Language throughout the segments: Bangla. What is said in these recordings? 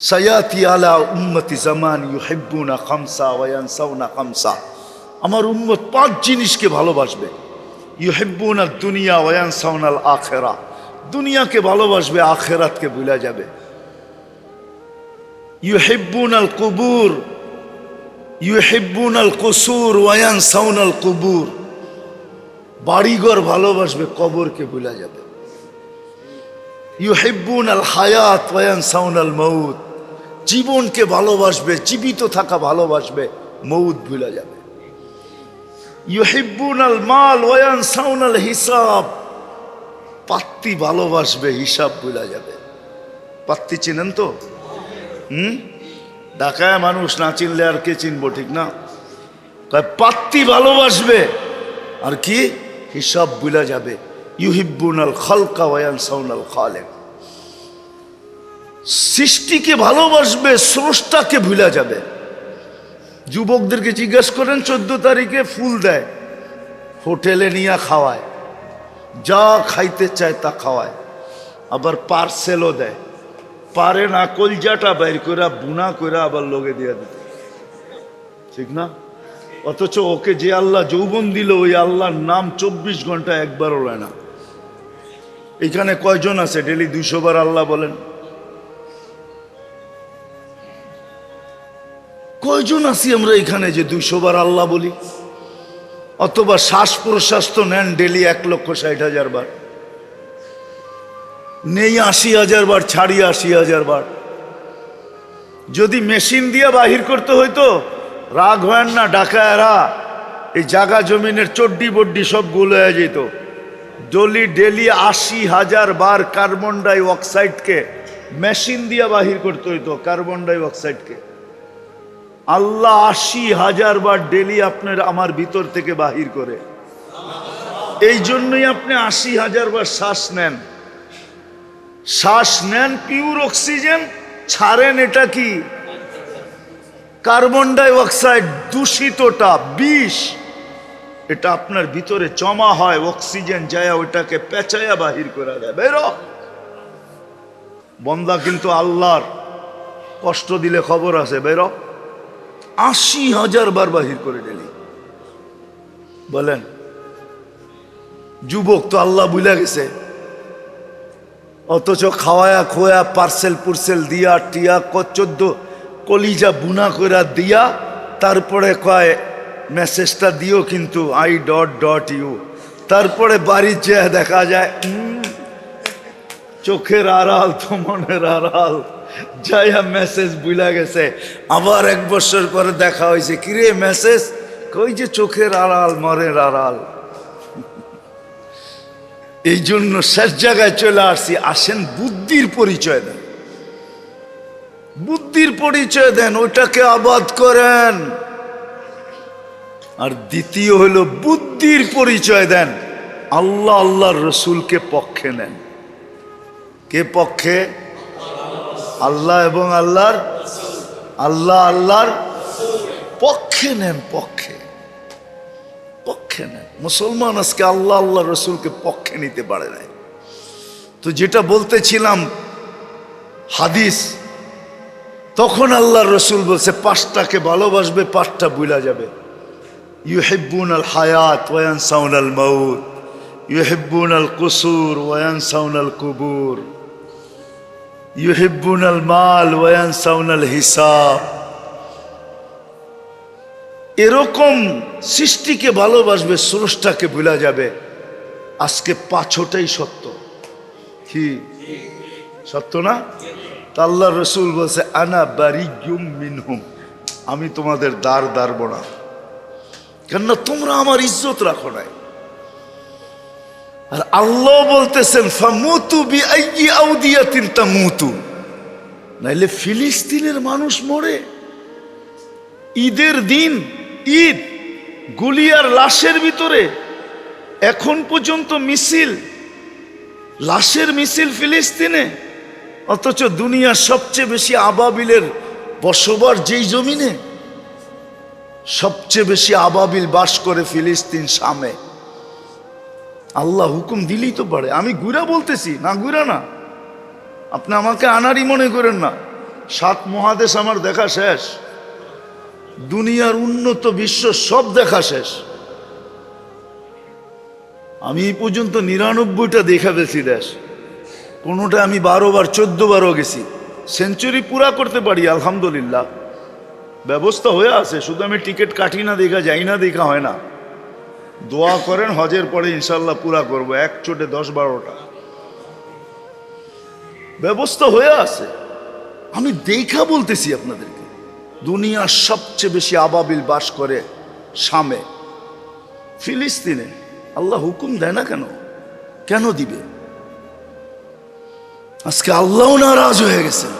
সায়াতি আলা উম্মতি জামান ইউহিব্বুনা খামসা ওয়ায়ানসাউনা খামসা আমার উম্মত পাঁচ জিনিসকে ভালোবাসবে। ইউহিব্বুনা দুনিয়া ওয়ায়ানসাউনাল আখেরা দুনিয়াকে ভালোবাসবে, আখেরাতকে ভুলে যাবে। ইউহিব্বুনাল কুবুর ইউহিব্বুনাল কুসুর ওয়ায়ানসাউনাল কুবুর বাড়িঘর ভালোবাসবে, কবরকে ভুলে যাবে। ইউহিব্বুন আল হায়াত ওয়ান সাউনাল মৌত জীবনকে ভালোবাসবে, জীবিত থাকা ভালোবাসবে, মৌত ভুলে যাবে। ইউহিব্বুন আল মাল ওয়ান সাউনাল হিসাব। পাত্তি ভালোবাসবে, হিসাব ভুলে যাবে। পাত্তি চিনেন তো? হুম? ঢাকায় মানুষ না চিনলে আর কে চিনবো, ঠিক না? পাত্তি ভালোবাসবে, আর কি? হিসাব ভুলে যাবে। ইউহিব্বুনাল খালকা ওয়ান সাউনাল খালেক। সৃষ্টিকে ভালোবাসবে, স্রষ্টাকে ভুলে যাবে। যুবকদেরকে জিজ্ঞেস করেন, চোদ্দ তারিখে ফুল দেয়, হোটেলে নিয়ে খাওয়ায়, যা খাইতে চায় তা খাওয়ায়, আবার পার্সেলও দেয়। পারে না, কলজাটা বাইর করে বুনা করে আবার লোকে দিয়ে দিতে। ঠিক না? অথচ ওকে যে আল্লাহ যৌবন দিল, ওই আল্লাহর নাম চব্বিশ ঘণ্টা একবারও লয় না। এখানে কয়জন আছে? ডেলি দুইশো বার আল্লাহ বলেন কয়জন আছি আমরা এখানে যে দুইশো বার আল্লাহ বলি? অথবা শ্বাস প্রশ্বাস তো নেন ডেলি এক লক্ষ ষাট হাজার বার। নেই আশি হাজার বার, ছাড়ি আশি হাজার বার। যদি মেশিন দিয়ে বাহির করতে হইতো রাগ হয় না, ডাকা ডাকায়রা এই জাগা জমিনের চড্ডি বড্ডি সবগুলো হয়ে যেত। ডলি ডেলি আশি হাজার বার কার্বন ডাই অক্সাইডকে মেশিন দিয়ে বাহির করতে হইতো, কার্বন ডাই অক্সাইডকে। আল্লাহ আশি হাজার বার ডেলি আপনার আমার ভিতর থেকে বাহির করে। এই জন্যই আপনি আশি হাজার বার শ্বাস নেন। শ্বাস নেন পিওর অক্সিজেন ছাড়েন এটা কি? কার্বন ডাই অক্সাইড দূষিতটা, বিষ। এটা আপনার ভিতরে জমা হয় অক্সিজেন যায় ওইটাকে পেঁচাইয়া বাহির করে দেয় বেরো বন্দা কিন্তু আল্লাহর কষ্ট দিলে খবর আছে, বেরো আশি হাজার বার বাহির করে ডেলি বলেন, যুবক তো আল্লাহ বুঝা গেছে। অথচ খাওয়ায়া খোয়া পার্সেল পুরসেল দিয়া, টিয়া চোদ্দ কলিজা বুনা কইরা দিয়া, তারপরে কয়, মেসেজটা দিও কিন্তু আই ডট ডট ইউ তারপরে বাড়ির যে দেখা যায় চোখের আড়াল তো মনের আড়াল। যাইয়া মেসেজ বুলা গেছে। আবার এক বছর পরে দেখা হয়েছে। কিরে মেসেজ কই যে চোখের আড়াল মরের আড়াল। এই জন্য শেষ জায়গায় চলে আসছি। আসেন বুদ্ধির পরিচয় দেন। বুদ্ধির পরিচয় দেন, ওইটাকে আবাদ করেন। আর দ্বিতীয় হলো বুদ্ধির পরিচয় দেন। আল্লাহ আল্লাহর রসুলকে পক্ষে নেন। কে পক্ষে? আল্লাহ এবং আল্লাহর, আল্লাহ আল্লাহর পক্ষে নেন, পক্ষে। পক্ষে নেন। মুসলমান আজকে আল্লাহ আল্লাহ রসুলকে পক্ষে নিতে পারে নাই। তো যেটা বলতেছিলাম, হাদিস, তখন আল্লাহ রসুল বলছে পাঁচটাকে ভালোবাসবে পাঁচটা বুলা যাবে। ইউহিব্বুন আল হায়াত ওয়ান সাউন আল মৌত ইউহিব্বুন আল কুসুর ওয়ান সাউন আল কুবুর। মাল ওয়ান হিসাব। এরকম সৃষ্টিকে ভালোবাসবে, স্রষ্টাকে ভুলা যাবে। আজকে পাঁচটাই সত্য। কি? সত্য না? আল্লাহ রসুল বলছে, আনা বারি মিনহুম। আমি তোমাদের দ্বার দাঁড়ব না কেননা তোমরা আমার ইজ্জত রাখো নাই। আর আল্লাহ বলতেছেন, ফামুতু বি আইয়ি আউদিয়াতিন তামুতু। নাইলে ফিলিস্তিনের মানুষ মরে। ঈদের দিন, ঈদ গুলিয়ার লাশের ভিতরে। এখন পর্যন্ত মিছিল, লাশের মিছিল ফিলিস্তিনে। অথচ দুনিয়ার সবচেয়ে বেশি আবাবিলের বসবার যেই জমিনে, সবচেয়ে বেশি আবাবিল বাস করে ফিলিস্তিন সামে। আল্লাহ হুকুম দিলেই তো পারে। আমি গুড়া বলতেছি, না গুড়া না। আপনি আমাকে আনারই মনে করেন না। সাত মহাদেশ আমার দেখা শেষ। দুনিয়ার উন্নত বিশ্ব সব দেখা শেষ। আমি এই পর্যন্ত নিরানব্বইটা দেখা গেছি দেশ। কোনোটা আমি বারো বার চোদ্দ বারও গেছি। সেঞ্চুরি পুরা করতে পারি, আলহামদুলিল্লাহ। ব্যবস্থা হয়ে আছে, শুধু আমি টিকিট কাটি না দেখা, যাই না দেখা হয় না। দোয়া করেন, হজের পরে ইনশাল্লাহ পুরা করব। এক চোটে দশ বারোটা। ব্যবস্থা হয়ে আছে। আমি দেখা বলতেছি আপনাদেরকে। দুনিয়ার সবচেয়ে বেশি আবাবিল বাস করে শামে। ফিলিস্তিনে। আল্লাহ হুকুম দেয় না কেন? কেন দিবে? আজকে আল্লাহ নারাজ হয়ে গেছেন।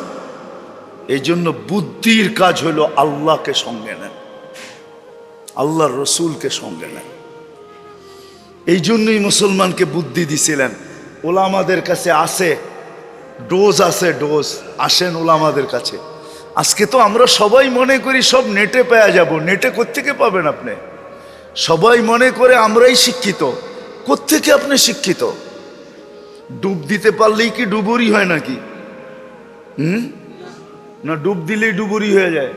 এই জন্য বুদ্ধির কাজ হলো আল্লাহকে সঙ্গে নেন। আল্লাহর রসুলকে সঙ্গে নেন। এই জন্যই মুসলমানকে বুদ্ধি দিছিলেন। ওলামাদের কাছে আসে ডোজ আছে, ডোজ। আসেন ওলামাদের কাছে। আজকে তো আমরা সবাই মনে করি সব নেটে পেয়ে যাব। নেটে কোত্থেকে পাবেন আপনি? সবাই মনে করে আমরাই শিক্ষিত। কোত্থেকে আপনি শিক্ষিত? ডুব দিতে পারলেই কি ডুবুরি হয় নাকি? হুম? না, ডুব দিলেই ডুবুরি হয়ে যায়।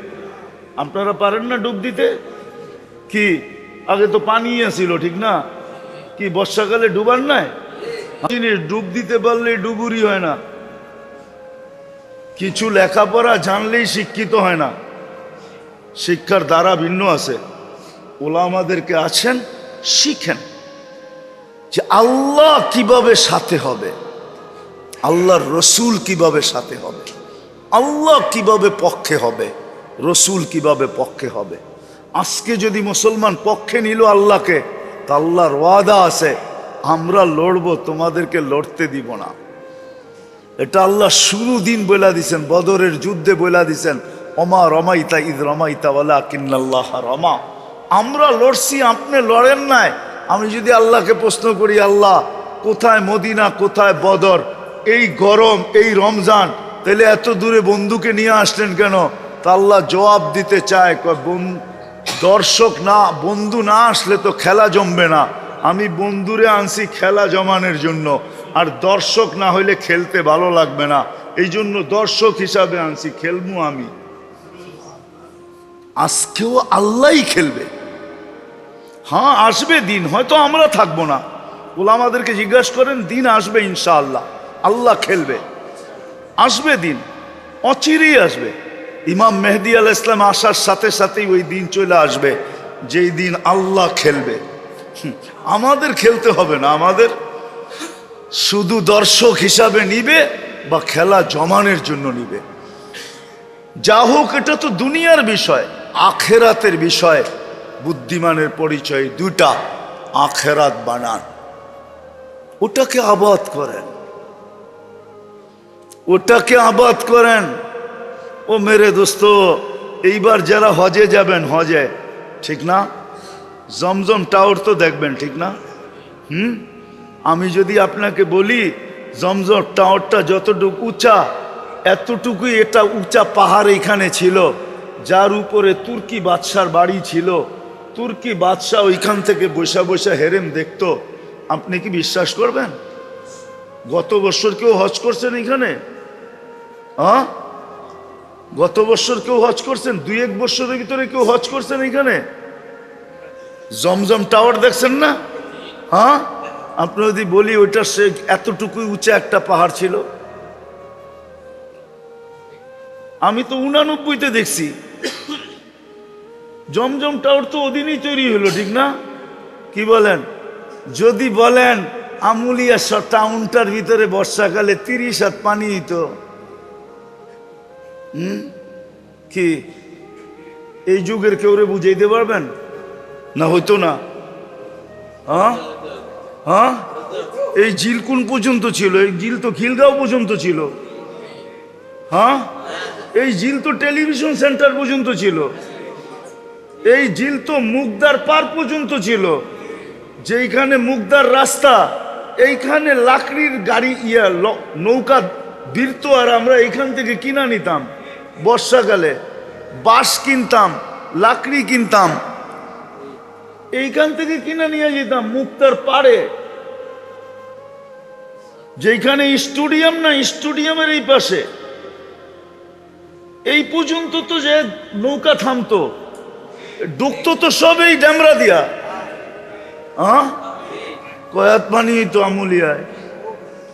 আপনারা পারেন না ডুব দিতে? কি? আগে তো পানি ছিল ঠিক না? কি বর্ষাকালে ডুবার নাই? জিনিস ডুব দিতে পারলে ডুবুরি হয় না। কিছু লেখাপড়া জানলেই শিক্ষিত হয় না। শিক্ষার দ্বারা ভিন্ন আছে। ওলামাদেরকে আছেন, শিখেন যে আল্লাহ কীভাবে সাথে হবে, আল্লাহর রসুল কীভাবে সাথে হবে, আল্লাহ কীভাবে পক্ষে হবে, রসুল কীভাবে পক্ষে হবে। আজকে যদি মুসলমান পক্ষে নিল আল্লাহকে আল্লাহর ওয়াদা আছে আমরা লড়বো তোমাদেরকে লড়তে দিব না। এটা আল্লাহ শুরু দিন বইলা দিছেন বদরের যুদ্ধে বইলা দিছেন অমা রমাইতা ঈদ রমাইতা বলা কিন্নাল্লাহ রমা। আমরা লড়ছি আপনি লড়েন নাই। আমি যদি আল্লাহকে প্রশ্ন করি আল্লাহ কোথায় মদিনা কোথায় বদর? এই গরম এই রমজান তাহলে এত দূরে বন্ধুকে নিয়ে আসলেন কেন? তা আল্লাহ জবাব দিতে চায় কয়, বন- দর্শক না, বন্ধু না আসলে তো খেলা জমবে না। আমি বন্ধুরে আনছি খেলা জমানোর জন্য। আর দর্শক না হইলে খেলতে ভালো লাগবে না। এই জন্য দর্শক হিসাবে আনছি খেলব আমি। আজকেও আল্লাহই খেলবে। হ্যাঁ আসবে দিন, হয়তো আমরা থাকব না। ওলা আমাদেরকে জিজ্ঞাসা করেন, দিন আসবে ইনশাআল্লাহ। আল্লাহ খেলবে। আসবে দিন, অচিরেই আসবে। ইমাম মেহেদি আল ইসলাম আসার সাথে সাথেই ওই দিন চলে আসবে, যেই দিন আল্লাহ খেলবে। আমাদের খেলতে হবে না, আমাদের শুধু দর্শক হিসাবে নিবে বা খেলা জমানের জন্য নিবে। যা হোক, এটা তো দুনিয়ার বিষয়, আখেরাতের বিষয়, বুদ্ধিমানের পরিচয় দুটা আখেরাত বানান। ওটাকে আবাদ করেন। ওটাকে আবাদ করেন। ও মেরে দোস্ত, এইবার যারা হজে যাবেন, হজে, ঠিক না? জমজম টাওয়ার তো দেখবেন, ঠিক না? হুম? আমি যদি আপনাকে বলি, জমজম টাওয়ারটা যতটুকু উঁচা, এতটুকুই এটা উঁচা পাহাড় এখানে ছিল, যার উপরে তুর্কি বাদশার বাড়ি ছিল। তুর্কি বাদশাহ ওইখান থেকে বসে বসে হেরেম দেখতো। আপনি কি বিশ্বাস করবেন? গত বছর কেউ হজ করছেন এখানে হ্যাঁ গত বছর কেউ হজ করছেন, দুই এক বছরের ভিতরে কেউ হজ করছেন এখানে? জমজম টাওয়ার দেখছেন না? হ্যাঁ? আপনি যদি বলি, ওইটা সে এতটুকুই উঁচা একটা পাহাড় ছিল। আমি তো উনানব্বইতে দেখছি। জমজম টাওয়ার তো ওদিনই তৈরি হলো, ঠিক না? কি বলেন? যদি বলেন, আমুলিয়া টাউনটার ভিতরে বর্ষাকালে তিরিশ হাত পানি তো হুম? কি? এই যুগের কেউ রে কেউরে বুঝাইতে পারবেন? না, হইতো না। হ্যাঁ হ্যাঁ এই ঝিল কোন পর্যন্ত ছিল? এই জিল তো খিলগাঁও পর্যন্ত ছিল। হ্যাঁ এই ঝিল তো টেলিভিশন সেন্টার পর্যন্ত ছিল। এই ঝিল তো মুগদার পার পর্যন্ত ছিল। যেইখানে মুগদার রাস্তা, এইখানে লাকড়ির গাড়ি, ইয়া নৌকা বীরতো আর আমরা এইখান থেকে কিনা নিতাম। বর্ষাকালে বাঁশ কিনতাম, লাকড়ি কিনতাম, এইখান থেকে কিনে নিয়ে যেতাম মুক্তার পাড়ে। যেখানে স্টুডিয়াম না, স্টুডিয়ামের এই পাশে। এই পর্যন্ত তো যে নৌকা থামতো ডুবতো তো সব এই ড্যামরা দিয়া। হ্যাঁ কয়াত পানি তো আমুলিয়ায়।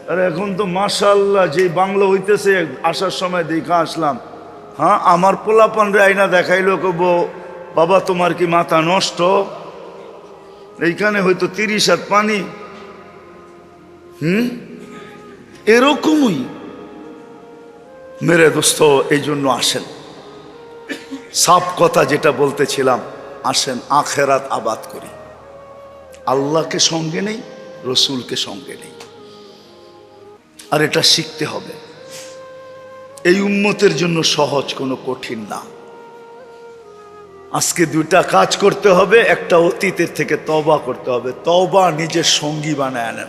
আর এখন তো মাশাল্লাহ, যে বাংলা হইতেছে, আসার সময় দেখা আসলাম। হ্যাঁ আমার পোলাপান রে আইনা দেখাইলো কব বাবা তোমার কি মাথা নষ্ট? এইখানে হয়তো তিরিশ হাত পানি। হুম? এরকমই। মেরে দোস্ত এই জন্য আসেন। সাপ কথা যেটা বলতেছিলাম, আসেন, আখেরাত আবাদ করি। আল্লাহকে সঙ্গে নেই, রসুলকে সঙ্গে নেই। আর এটা শিখতে হবে। এই উম্মতের জন্য সহজ কোনো কঠিন না। আজকে দুইটা কাজ করতে হবে, একটা অতীতের থেকে তবা করতে হবে। তবা নিজের সঙ্গী বানায় নেন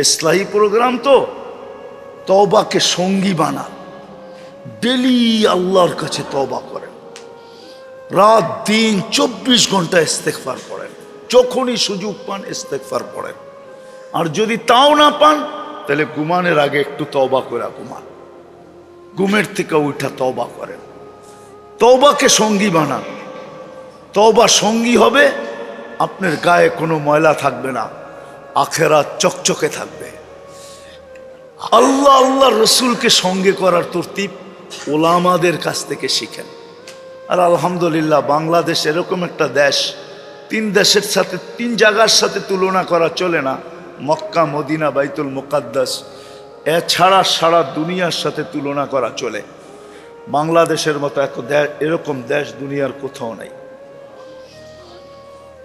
ইসলাহী প্রোগ্রাম তো তবাকে সঙ্গী বানান। ডেলি আল্লাহর কাছে তবা করেন। রাত, দিন চব্বিশ ঘণ্টা ইস্তেকফার করেন। যখনই সুযোগ পান ইস্তেকফার করেন। আর যদি তাও না পান, তাহলে ঘুমানের আগে একটু তবা করে ঘুমান। ঘুমের থেকে উঠা তবা করেন। তবাকে সঙ্গী বানান। তবা সঙ্গী হবে, আপনার গায়ে কোনো ময়লা থাকবে না আখেরা চকচকে থাকবে। আল্লাহ আল্লাহ রসুলকে সঙ্গে করার তরতিব ওলামাদের কাছ থেকে শিখেন। আর আলহামদুলিল্লাহ, বাংলাদেশ এরকম একটা দেশ, তিন দেশের সাথে, তিন জায়গার সাথে তুলনা করা চলে না। মক্কা, মদিনা, বাইতুল মুকাদ্দাস এছাড়া সারা দুনিয়ার সাথে তুলনা করা চলে। বাংলাদেশের মতো এত এরকম দেশ দুনিয়ার কোথাও নাই।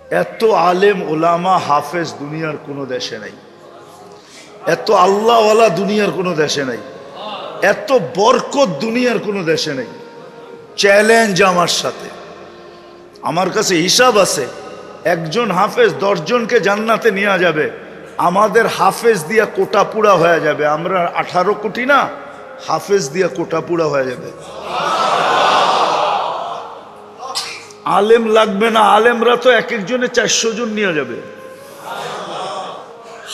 এত আলেম, ওলামা, হাফেজ দুনিয়ার কোনো দেশে নাই। এত আল্লাহওয়ালা দুনিয়ার কোনো দেশে নাই। এত বরকত দুনিয়ার কোনো দেশে নেই। চ্যালেঞ্জ আমার সাথে। আমার কাছে হিসাব আছে, একজন হাফেজ দশজনকে জান্নাতে নেওয়া যাবে। আমাদের হাফেজ দিয়া কোটা পুরা হয়ে যাবে। আমরা আঠারো কোটি না, হাফেজ দিয়া কোটা পুরা হয়ে যাবে। আলেম লাগবে না, আলেমরা তো এক একজনে চারশো জন নিয়ে যাবে।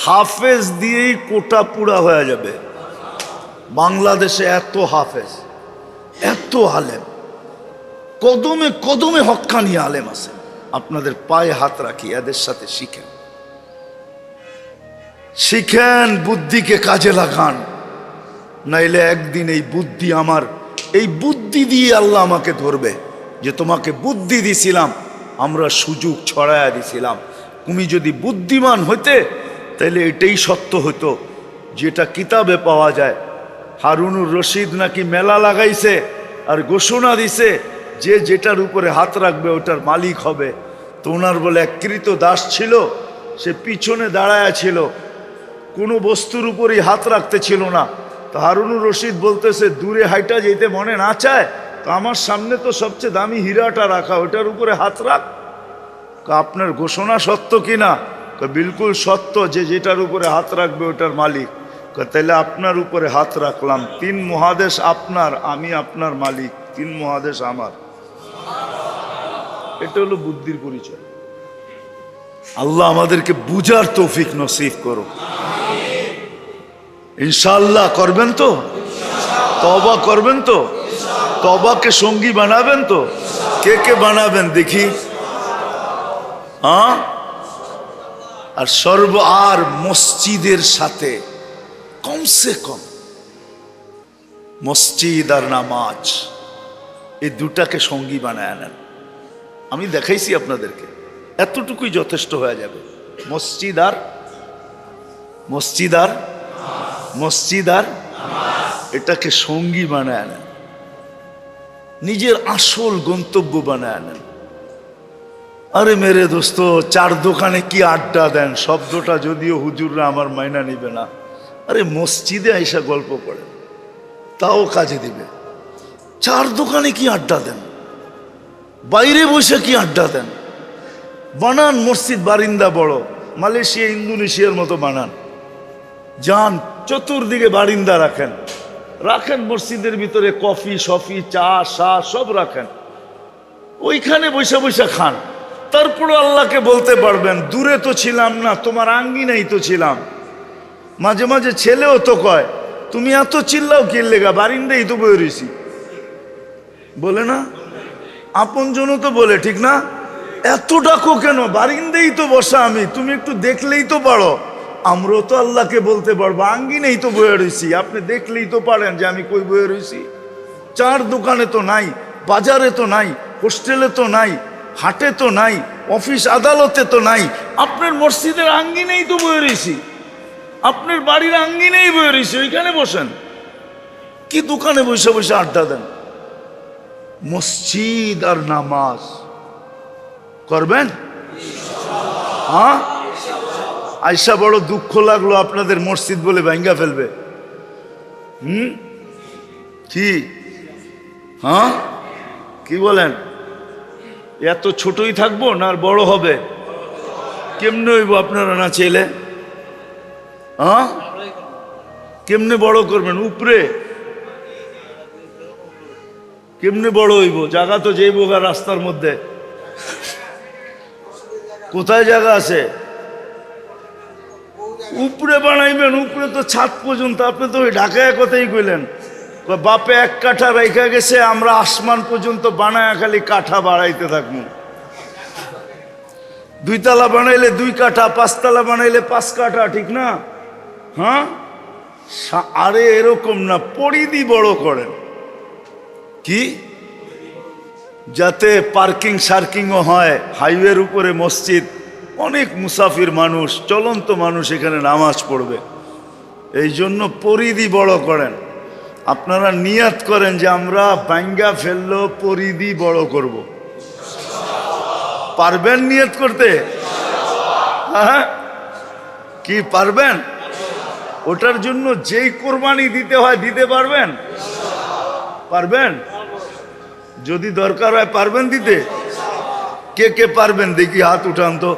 হাফেজ দিয়েই কোটা পুরা হয়ে যাবে। বাংলাদেশে এত হাফেজ, এত আলেম। কদমে কদমে হক্কানি আলেম আছে। আপনাদের পায়ে হাত রাখি, এদের সাথে শিখেন। শিখেন বুদ্ধিকে কাজে লাগান। নাইলে একদিন এই বুদ্ধি আমার, এই বুদ্ধি দিয়ে আল্লাহ আমাকে ধরবে যে তোমাকে বুদ্ধি দিছিলাম, আমরা সুযোগ ছড়ায়া দিছিলাম। তুমি যদি বুদ্ধিমান হইতে তাহলে এটাই সত্য হতো যেটা কিতাবে পাওয়া যায়। হারুনুর রশিদ নাকি মেলা লাগাইছে আর ঘোষণা দিছে যে যেটার উপরে হাত রাখবে ওটার মালিক হবে। তো ওনার বলে এক কৃত দাস ছিল, সে পিছনে দাঁড়ায়া ছিল কোনো বস্তুর উপরই হাত রাখতে ছিল না। তো হারুনুর রশিদ বলতেছে, দূরে হাইটা যেতে মনে না চায়, তো আমার সামনে তো সবচেয়ে দামি হীরাটা রাখা, ওটার উপরে হাত রাখ। আপনার ঘোষণা সত্য কি না বিলকুল সত্য যে যেটার উপরে হাত রাখবে ওটার মালিক। তাহলে আপনার উপরে হাত রাখলাম। তিন মহাদেশ আপনার, আমি আপনার মালিক। তিন মহাদেশ আমার। এটা হলো বুদ্ধির পরিচয়। আল্লাহ আমাদেরকে বুঝার তৌফিক নসিব করো ইনশাল্লাহ করবেন তো? তবা করবেন তো? তবাকে সঙ্গী বানাবেন তো? কে কে বানাবেন দেখি? আর সর্ব আর মসজিদের সাথে কমসে কম মসজিদ আর নামাজ, এই দুটাকে সঙ্গী বানায় নেন আমি দেখাইছি আপনাদেরকে, এতটুকুই যথেষ্ট হয়ে যাবে। মসজিদ আর মসজিদ আর মসজিদ আর এটাকে সঙ্গী বানায় নেন নিজের আসল গন্তব্য বানায় নেন আরে মেরে দোস্ত, চার দোকানে কি আড্ডা দেন? শব্দটা যদিও হুজুররা আমার মাইনা নিবে না। আরে মসজিদে আইসা গল্প করে, তাও কাজে দিবে। চার দোকানে কি আড্ডা দেন? বাইরে বসে কি আড্ডা দেন? বানান মসজিদ, বারিন্দা বড়, মালয়েশিয়া, ইন্দোনেশিয়ার মতো বানান। যান চতুর্দিকে বারিন্দা রাখেন। রাখেন মসজিদের ভিতরে কফি, সফি, চা, সা, সব রাখেন। ওইখানে বসে বসে খান। তারপরে আল্লাহকে বলতে পারবেন, দূরে তো ছিলাম না, তোমার আঙ্গিনাই তো ছিলাম। মাঝে মাঝে ছেলেও তো কয়, তুমি এত চিল্লাও কি লেগা, বারিন্দাই তো বয়ে রয়েছি বলে না? আপনজনও তো বলে, ঠিক না? এত ডাকো কেন? বারিন্দেই তো বসা আমি, তুমি একটু দেখলেই তো পারো। আমরাও তো আল্লাহকে বলতে পারব, আঙ্গিনেই তো বয়ে রয়েছি আপনি দেখলেই তো পারেন যে আমি কই বয়ে রয়েছি চার দোকানে তো নাই, বাজারে তো নাই, হোস্টেলে তো নাই, হাটে তো নাই, অফিস আদালতে তো নাই। আপনার মসজিদের আঙ্গিনেই তো বয়ে রয়েছি আপনার বাড়ির আঙ্গিনেই বয়ে রয়েছি ওইখানে বসেন। কি দোকানে বসে বসে আড্ডা দেন? মসজিদ আর নামাজ। করবেন? হ্যাঁ? আইসা বড় দুঃখ লাগল আপনাদের মসজিদ বলে ভেঙ্গা ফেলবে। হুম? কি? হ্যাঁ? কি বলেন? এত ছোটই থাকব না আর বড় হবে? কেমনে হইব আপনারা না ছেলে? হ্যাঁ? কেমনে বড় করবেন? উপরে? কেমনে বড় হইব? জায়গা তো যেই বোগা রাস্তার মধ্যে। কোথায় জায়গা আছে? উপরে বানাইবেন, উপরে তো ছাদ পর্যন্ত। আপনি তো ওই ঢাকায় কথাই কইলেন। বাপে এক কাঠা রেখা গেছে, আমরা আসমান পর্যন্ত বানায় খালি কাঠা বাড়াইতে থাকব। দুই তালা বানাইলে দুই কাঠা, পাঁচতলা বানাইলে পাঁচ কাঠা, ঠিক না? হ্যাঁ? আরে এরকম না, পরিধি বড় করেন। কি? যাতে পার্কিং সার্কিংও হয়, হাইওয়ের উপরে মসজিদ অনেক মুসাফির মানুষ, চলন্ত মানুষ এখানে নামাজ পড়বে। এই জন্য পরিধি বড় করেন। আপনারা নিয়াত করেন যে আমরা বাঙ্গা ফেলল, পরিধি বড় করব। পারবেন নিয়াত করতে? হ্যাঁ। কি পারবেন? ওটার জন্য যেই কোরবানি দিতে হয় দিতে পারবেন? পারবেন? যদি দরকার হয় পারবেন দিতে? কে কে পারবেন? দেখি হাত উঠান তো।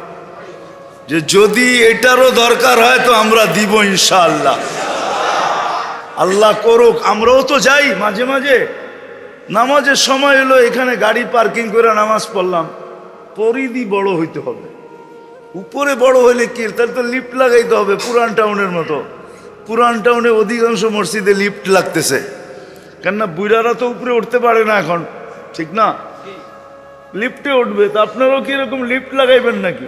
যে যদি এটারও দরকার হয় তো আমরা দিব ইনশাআল্লাহ। আল্লাহ করুক আমরাও তো যাই মাঝে মাঝে। নামাজের সময় এলো এখানে গাড়ি পার্কিং করে নামাজ পড়লাম। পরিধি বড় হইতে হবে। উপরে বড় হইলে কি? তাহলে তো লিফট লাগাইতে হবে পুরান টাউনের মতো। পুরান টাউনে অধিকাংশ মসজিদে লিফট লাগতেছে। কেননা বুড়ারা তো উপরে উঠতে পারে না এখন। ঠিক না? লিফটে উঠবে। তা আপনারাও কি এরকম লিফট লাগাইবেন নাকি?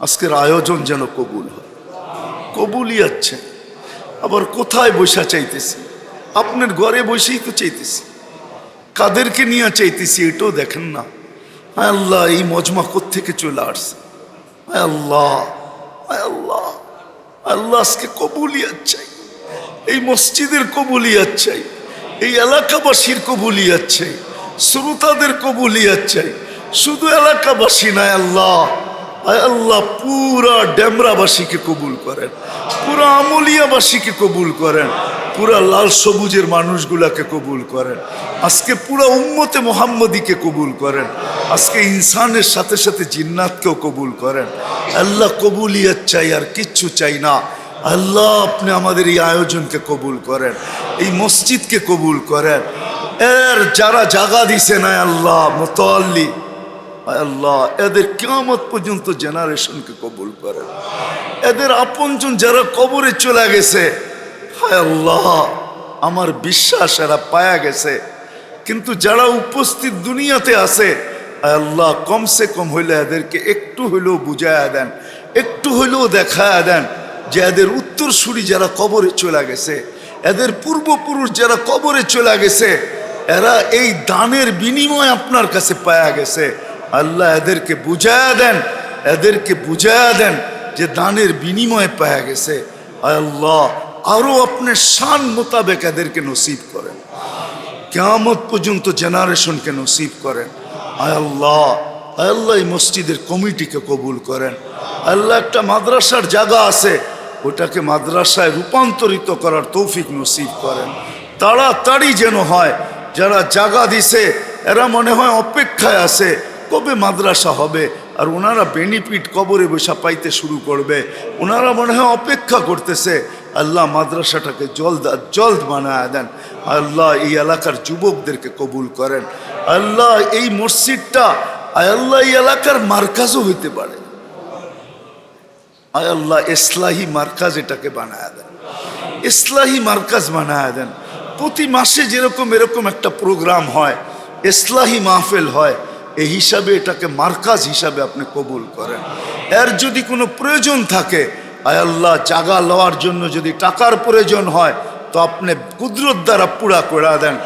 আজকের আয়োজন যেন কবুল হয়। কবুলই আছে আবার কোথায় বসা চাইতেছি? আপনার ঘরে বসেই তো চাইতেছি। কাদেরকে নিয়ে চাইতেছি এটাও দেখেন না। আয় আল্লাহ, এই মজমা থেকে চলে আসছে? আয় আল্লাহ আয় আল্লাহ আল্লাহ, আজকে কবুলিয়াত চাই এই মসজিদের কবুলিয়াত চাই এই এলাকাবাসীর কবুলিয়াত চাই শ্রোতাদের কবুলিয়াত চাই শুধু এলাকাবাসী নয়, আল্লাহ। আল্লাহ, পুরা ডেমরাবাসীকে কবুল করেন, পুরা আমলিয়াবাসীকে কবুল করেন, পুরা লাল সবুজের মানুষগুলাকে কবুল করেন, আজকে পুরা উম্মতে মোহাম্মদীকে কবুল করেন, আজকে ইনসানের সাথে সাথে জিন্নাতকেও কবুল করেন। আল্লাহ কবুলিয়ত চাই, আর কিচ্ছু চাই না। আল্লাহ আপনি আমাদের এই আয়োজনকে কবুল করেন, এই মসজিদকে কবুল করেন। এর যারা জাগা দিছে না আল্লাহ মোতাল্লি আল্লাহ, এদের কেমত পর্যন্ত জেনারেশনকে কবুল করেন। এদের আপনজন যারা কবরে চলে গেছে, হায় আল্লাহ, আমার বিশ্বাস এরা পায়া গেছে। কিন্তু যারা উপস্থিত দুনিয়াতে আছে আল্লাহ, কমসে কম হইলে এদেরকে একটু হইলেও বুঝায়া দেন, একটু হইলেও দেখায়া দেন যে এদের উত্তরসূরি যারা কবরে চলে গেছে, এদের পূর্বপুরুষ যারা কবরে চলে গেছে, এরা এই দানের বিনিময় আপনার কাছে পায়া গেছে। আল্লাহ এদেরকে বুঝা দেন, এদেরকে বুঝায়া দেন যে দানের বিনিময়ে পায়া গেছে। আল্লাহ, আরও আপনার শান মোতাবেক এদেরকে নসিব করেন। কেয়ামত পর্যন্ত জেনারেশনকে নসিব করেন। আল্লাহ আল্লাহ এই মসজিদের কমিটিকে কবুল করেন। আল্লাহ একটা মাদ্রাসার জায়গা আছে, ওটাকে মাদ্রাসায় রূপান্তরিত করার তৌফিক নসিব করেন। তাড়াতাড়ি যেন হয়, যারা জাগা দিছে, এরা মনে হয় অপেক্ষায় আছে। কবে মাদ্রাসা হবে? আর ওনারা বেনিফিট কবরে বসা পাইতে শুরু করবে। ওনারা মনে হয় অপেক্ষা করতেছে, আল্লাহ মাদ্রাসাটাকে জলদ জলদ বানায় দেন। আল্লাহ এই এলাকার যুবকদেরকে কবুল করেন। আল্লাহ এই মসজিদটা আল্লাহ এই এলাকার মার্কাজও হইতে পারে। আল্লাহ ইসলাহি মার্কাজ এটাকে বানায় দেন। ইসলাহি মার্কাজ বানায় দেন। প্রতি মাসে যেরকম এরকম একটা প্রোগ্রাম হয় ইসলাহি মাহফিল হয়। এই হিসাবে এটাকে মার্কাজ হিসাবে আপনি কবুল করেন। এর যদি কোনো প্রয়োজন থাকে, আয় আল্লাহ, জাগা লওয়ার জন্য যদি টাকার প্রয়োজন হয়, তো আপনি কুদরত দ্বারা পুরা করে দেন।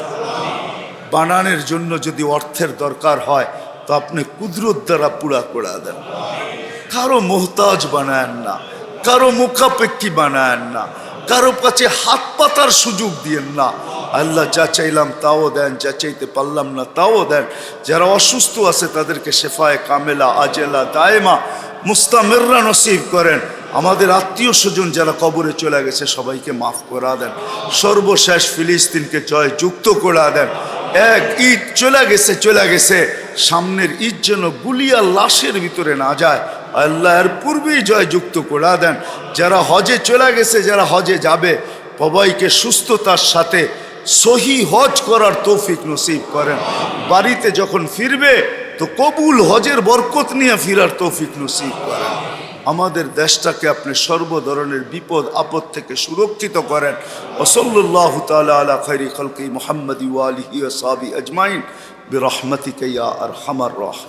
বানানোর জন্য যদি অর্থের দরকার হয়, তো আপনি কুদরত দ্বারা পুরা করে দেন। কারও মোহতাজ বানায়েন না, কারও মুখাপেক্ষী বানায়েন না। কারও কাছে হাত পাতার সুযোগ দিয়েন না। আল্লাহ যা চাইলাম তাও দেন, যা চাইতে পারলাম না তাও দেন। যারা অসুস্থ আছে তাদেরকে শেফায় কামেলা, আজেলা, দায়মা, মুস্তামেররা নসিব করেন। আমাদের আত্মীয় স্বজন যারা কবরে চলে গেছে, সবাইকে মাফ করা দেন। সর্বশেষ ফিলিস্তিনকে জয় যুক্ত করা দেন। এক ঈদ চলে গেছে চলে গেছে। সামনের ঈদ যেন গুলিয়া লাশের ভিতরে না যায়। আল্লাহ এর পূর্বেই জয়যুক্ত করে দেন। যারা হজে চলে গেছে, যারা হজে যাবে, সবাইকে সুস্থতার সাথে সহি হজ করার তৌফিক নসিব করেন। বাড়িতে যখন ফিরবে, তো কবুল হজের বরকত নিয়ে ফিরার তৌফিক নসিব করেন। আমাদের দেশটাকে আপনি সর্ব ধরনের বিপদ, আপদ থেকে সুরক্ষিত করেন। ওসল্লাহ তালা আলা খৈরি খলকি মোহাম্মদ ওয়ালিহি সাবি আজমাইন। বিরহমতিকা আর হামার রাহিম